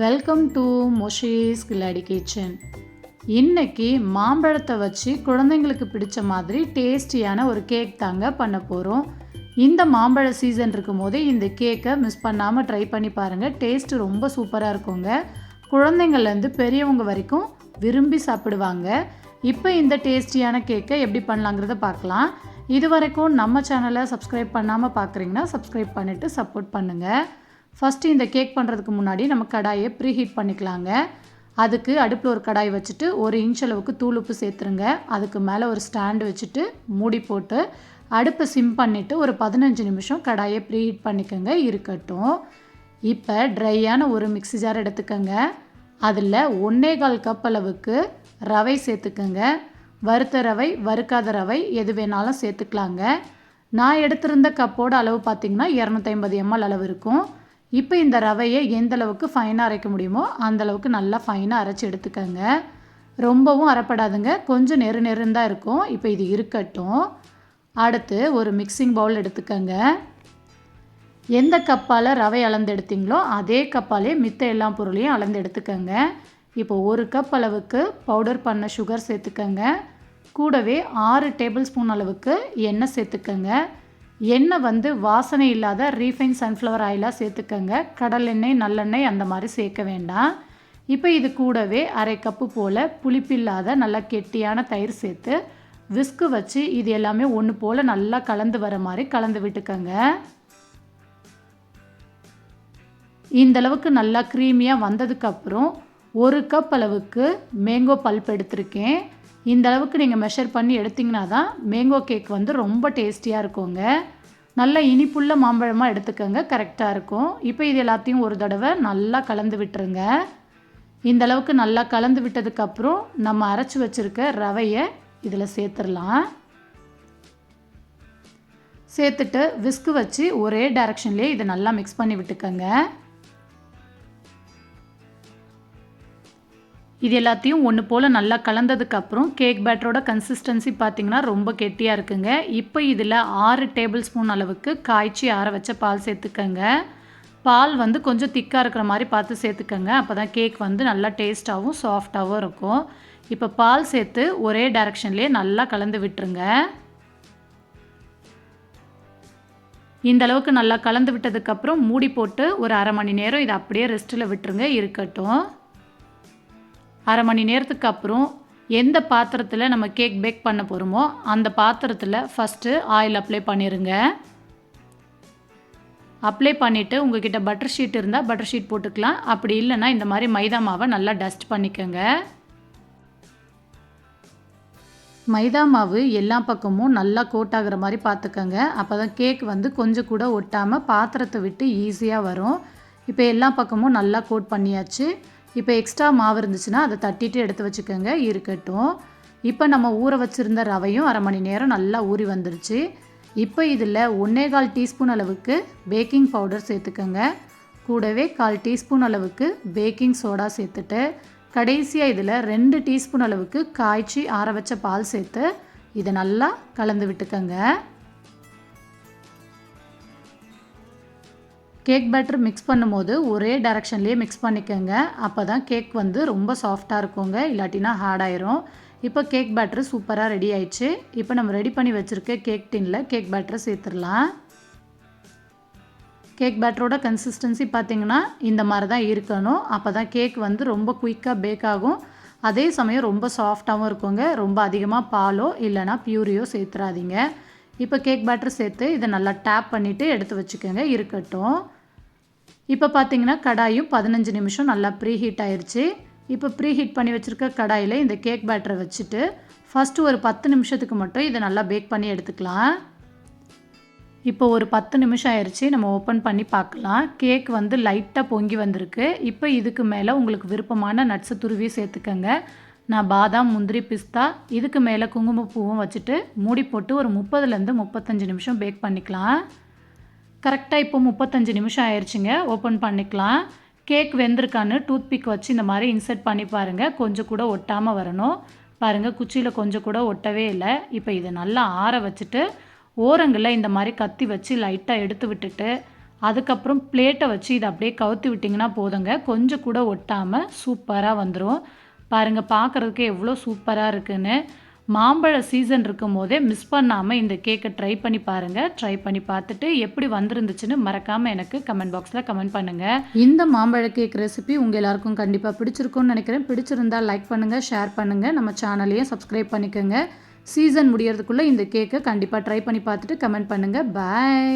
Welcome to மொஷீஸ் கில்லாடி kitchen இன்றைக்கி மாம்பழத்தை வச்சு குழந்தைங்களுக்கு பிடிச்ச மாதிரி டேஸ்டியான ஒரு கேக் தாங்க பண்ண போகிறோம் இந்த மாம்பழ சீசன் இருக்கும் போதே இந்த கேக்கை மிஸ் பண்ணாமல் ட்ரை பண்ணி பாருங்கள் டேஸ்ட் ரொம்ப சூப்பராக இருக்குங்க. குழந்தைங்கள்லேருந்து பெரியவங்க வரைக்கும் விரும்பி சாப்பிடுவாங்க. இப்போ இந்த டேஸ்டியான கேக்கை எப்படி பண்ணலாங்கிறத பார்க்கலாம். இது வரைக்கும் நம்ம சேனலை சப்ஸ்கிரைப் பண்ணாமல் பார்க்குறீங்கன்னா சப்ஸ்கிரைப் பண்ணிவிட்டு சப்போர்ட் பண்ணுங்கள் ஃபஸ்ட்டு இந்த கேக் பண்ணுறதுக்கு முன்னாடி நம்ம கடாயை ப்ரீ ஹீட் பண்ணிக்கலாங்க. அதுக்கு அடுப்பில் ஒரு கடாய் வச்சுட்டு ஒரு இன்ச் அளவுக்கு தூளுப்பு சேர்த்துருங்க. அதுக்கு மேலே ஒரு ஸ்டாண்டு வச்சுட்டு மூடி போட்டு அடுப்பை சிம் பண்ணிவிட்டு ஒரு பதினஞ்சு நிமிஷம் கடாயை ப்ரீ ஹீட் பண்ணிக்கோங்க. இருக்கட்டும். இப்போ ட்ரையான ஒரு மிக்ஸி ஜார் எடுத்துக்கோங்க. அதில் ஒன்றே கால் கப் அளவுக்கு ரவை சேர்த்துக்கோங்க. வறுத்த ரவை வறுக்காத ரவை எது வேணாலும் சேர்த்துக்கலாங்க. நான் எடுத்திருந்த கப்போட அளவு பார்த்திங்கன்னா இரநூத்தி ஐம்பது எம்எல் அளவு இருக்கும். இப்போ இந்த ரவையை எந்தளவுக்கு ஃபைனாக அரைக்க முடியுமோ அந்த அளவுக்கு நல்லா ஃபைனாக அரைச்சி எடுத்துக்கோங்க. ரொம்பவும் அரைப்படாதுங்க. கொஞ்சம் நெரு நெருந்தான் இருக்கும். இப்போ இது இருக்கட்டும். அடுத்து ஒரு மிக்சிங் பவுல் எடுத்துக்கோங்க. எந்த கப்பால் ரவை அளந்து எடுத்தீங்களோ அதே கப்பாலே மித்த எல்லா பொருளையும் அளந்து எடுத்துக்கோங்க இப்போ ஒரு கப் அளவுக்கு பவுடர் பண்ண சுகர் சேர்த்துக்கோங்க. கூடவே ஆறு டேபிள் ஸ்பூன் அளவுக்கு எண்ணெய் சேர்த்துக்கோங்க. எண்ணெய் வந்து வாசனை இல்லாத ரீஃபைன் சன்ஃப்ளவர் ஆயிலாக சேர்த்துக்கோங்க. கடல் எண்ணெய் நல்லெண்ணெய் அந்த மாதிரி சேர்க்க வேண்டாம். இப்போ இது கூடவே அரை கப்பு போல் புளிப்பில்லாத நல்லா கெட்டியான தயிர் சேர்த்து விஸ்கு வச்சு இது எல்லாமே ஒன்று போல் நல்லா கலந்து வர மாதிரி கலந்து விட்டுக்கோங்க. இந்தளவுக்கு நல்லா க்ரீமியாக வந்ததுக்கப்புறம் ஒரு கப் அளவுக்கு மேங்கோ பல்ப் எடுத்திருக்கேன். இந்த அளவுக்கு நீங்கள் மெஷர் பண்ணி எடுத்திங்கன்னா தான் மேங்கோ கேக் வந்து ரொம்ப டேஸ்டியாக இருக்குங்க. நல்ல இனிப்புள்ள மாம்பழமாக எடுத்துக்கோங்க கரெக்டாக இருக்கும். இப்போ இது எல்லாத்தையும் ஒரு தடவை நல்லா கலந்து விட்டுருங்க. இந்த அளவுக்கு நல்லா கலந்து விட்டதுக்கப்புறம் நம்ம அரைச்சி வச்சுருக்க ரவையை இதில் சேர்த்துடலாம். சேர்த்துட்டு விஸ்கு வச்சு ஒரே டைரக்ஷன்லேயே இதை நல்லா மிக்ஸ் பண்ணி விட்டுக்கோங்க. இது எல்லாத்தையும் ஒன்று போல் நல்லா கலந்ததுக்கப்புறம் கேக் பேட்டரோட கன்சிஸ்டன்சி பார்த்திங்கன்னா ரொம்ப கெட்டியாக இருக்குங்க. இப்போ இதில் ஆறு டேபிள் ஸ்பூன் அளவுக்கு காய்ச்சி ஆற வச்ச பால் சேர்த்துக்கங்க. பால் வந்து கொஞ்சம் திக்காக இருக்கிற மாதிரி பார்த்து சேர்த்துக்கங்க. அப்போ தான் கேக் வந்து நல்லா டேஸ்ட்டாகவும் சாஃப்டாகவும் இருக்கும். இப்போ பால் சேர்த்து ஒரே டைரக்ஷன்லேயே நல்லா கலந்து விட்டுருங்க. இந்த அளவுக்கு நல்லா கலந்து விட்டதுக்கப்புறம் மூடி போட்டு ஒரு அரை மணி நேரம் இதை அப்படியே ரெஸ்ட்டில் விட்டுருங்க. இருக்கட்டும். அரை மணி நேரத்துக்கு அப்புறம் எந்த பாத்திரத்தில் நம்ம கேக் பேக் பண்ண போகிறோமோ அந்த பாத்திரத்தில் ஃபஸ்ட்டு ஆயில் அப்ளை பண்ணிடுங்க அப்ளை பண்ணிவிட்டு உங்ககிட்ட பட்டர் ஷீட் இருந்தால் பட்டர் ஷீட் போட்டுக்கலாம். அப்படி இல்லைன்னா இந்த மாதிரி மைதா மாவை நல்லா டஸ்ட் பண்ணிக்கோங்க. மைதா மாவு எல்லா பக்கமும் நல்லா கோட் ஆகிற மாதிரி பார்த்துக்கோங்க. அப்போ தான் கேக் வந்து கொஞ்சம் கூட ஒட்டாமல் பாத்திரத்தை விட்டு ஈஸியாக வரும். இப்போ எல்லா பக்கமும் நல்லா கோட் பண்ணியாச்சு. இப்போ எக்ஸ்ட்ரா மாவு இருந்துச்சுன்னா அதை தட்டிட்டு எடுத்து வச்சுக்கோங்க. இருக்கட்டும். இப்போ நம்ம ஊற வச்சுருந்த ரவையும் அரை மணி நேரம் நல்லா ஊறி வந்துருச்சு. இப்போ இதில் ஒன்றே கால் டீஸ்பூன் அளவுக்கு பேக்கிங் பவுடர் சேர்த்துக்கோங்க. கூடவே கால் டீஸ்பூன் அளவுக்கு பேக்கிங் சோடா சேர்த்துட்டு கடைசியாக இதில் ரெண்டு டீஸ்பூன் அளவுக்கு காய்ச்சி ஆற வச்ச பால் சேர்த்து இதை நல்லா கலந்து விட்டுக்கோங்க. கேக் பேட்டர் மிக்ஸ் பண்ணும்போது ஒரே டைரக்ஷன்லேயே மிக்ஸ் பண்ணிக்கோங்க. அப்போ தான் கேக் வந்து ரொம்ப சாஃப்டாக இருக்குங்க. இல்லாட்டினா ஹார்ட் ஆயிரும். இப்போ கேக் பேட்டர் சூப்பராக ரெடி ஆயிடுச்சு. இப்போ நம்ம ரெடி பண்ணி வச்சுருக்க கேக் டின்னில் கேக் பேட்டரை சேர்த்துடலாம். கேக் பேட்டரோட கன்சிஸ்டன்சி பார்த்திங்கன்னா இந்த மாதிரி தான் இருக்கணும். அப்போ தான் கேக் வந்து ரொம்ப குயிக்காக பேக் ஆகும். அதே சமயம் ரொம்ப சாஃப்டாகவும் இருக்குங்க. ரொம்ப அதிகமாக பாலோ இல்லைனா பியூரியோ சேர்த்துறாதீங்க. இப்போ கேக் பேட்டர் சேர்த்து இதை நல்லா டேப் பண்ணிவிட்டு எடுத்து வச்சுக்கோங்க. இருக்கட்டும். இப்போ பார்த்தீங்கன்னா கடாயும் பதினஞ்சு நிமிஷம் நல்லா ப்ரீ ஹீட் ஆயிடுச்சு இப்போ ப்ரீ ஹீட் பண்ணி வச்சுருக்க கடாயில் இந்த கேக் பேட்டரை வச்சுட்டு ஃபஸ்ட்டு ஒரு பத்து நிமிஷத்துக்கு மட்டும் இதை நல்லா பேக் பண்ணி எடுத்துக்கலாம். இப்போ ஒரு பத்து நிமிஷம் ஆயிடுச்சு நம்ம ஓப்பன் பண்ணி பார்க்கலாம். கேக் வந்து லைட்டாக பொங்கி வந்திருக்கு. இப்போ இதுக்கு மேலே உங்களுக்கு விருப்பமான நட்ஸு துருவி சேர்த்துக்கங்க. நான் பாதாம் முந்திரி பிஸ்தா இதுக்கு மேலே குங்குமப்பூவும் வச்சுட்டு மூடி போட்டு ஒரு முப்பதுலேருந்து முப்பத்தஞ்சு நிமிஷம் பேக் பண்ணிக்கலாம். கரெக்டாக இப்போ முப்பத்தஞ்சு நிமிஷம் ஆயிடுச்சுங்க ஓப்பன் பண்ணிக்கலாம். கேக் வெந்திருக்கான்னு டூத்பிக் வச்சு இந்த மாதிரி இன்சர்ட் பண்ணி பாருங்கள் கொஞ்சம் கூட ஒட்டாமல் வரணும். பாருங்கள் குச்சியில் கொஞ்சம் கூட ஒட்டவே இல்லை. இப்போ இதை நல்லா ஆற வச்சுட்டு ஓரங்களில் இந்த மாதிரி கத்தி வச்சு லைட்டாக எடுத்து விட்டுட்டு அதுக்கப்புறம் பிளேட்டை வச்சு இதை அப்படியே கவுத்து விட்டிங்கன்னா போதுங்க. கொஞ்சம் கூட ஒட்டாமல் சூப்பராக வந்துடும் பாருங்கள் பார்க்குறதுக்கு எவ்வளோ சூப்பராக இருக்குன்னு. மாம்பழ சீசன் இருக்கும் போதே மிஸ் பண்ணாமல் இந்த கேக்கை ட்ரை பண்ணி பாருங்கள் ட்ரை பண்ணி பார்த்துட்டு எப்படி வந்திருந்துச்சுன்னு மறக்காமல் எனக்கு கமெண்ட் பாக்ஸில் கமெண்ட் பண்ணுங்கள் இந்த மாம்பழ கேக் ரெசிபி உங்கள் எல்லாருக்கும் கண்டிப்பாக பிடிச்சிருக்கும்னு நினைக்கிறேன். பிடிச்சிருந்தா லைக் பண்ணுங்கள் ஷேர் பண்ணுங்கள் நம்ம சேனலையும் சப்ஸ்கிரைப் பண்ணிக்கோங்க. சீசன் முடியறதுக்குள்ளே இந்த கேக்கை கண்டிப்பாக ட்ரை பண்ணி பார்த்துட்டு கமெண்ட் பண்ணுங்கள் பாய்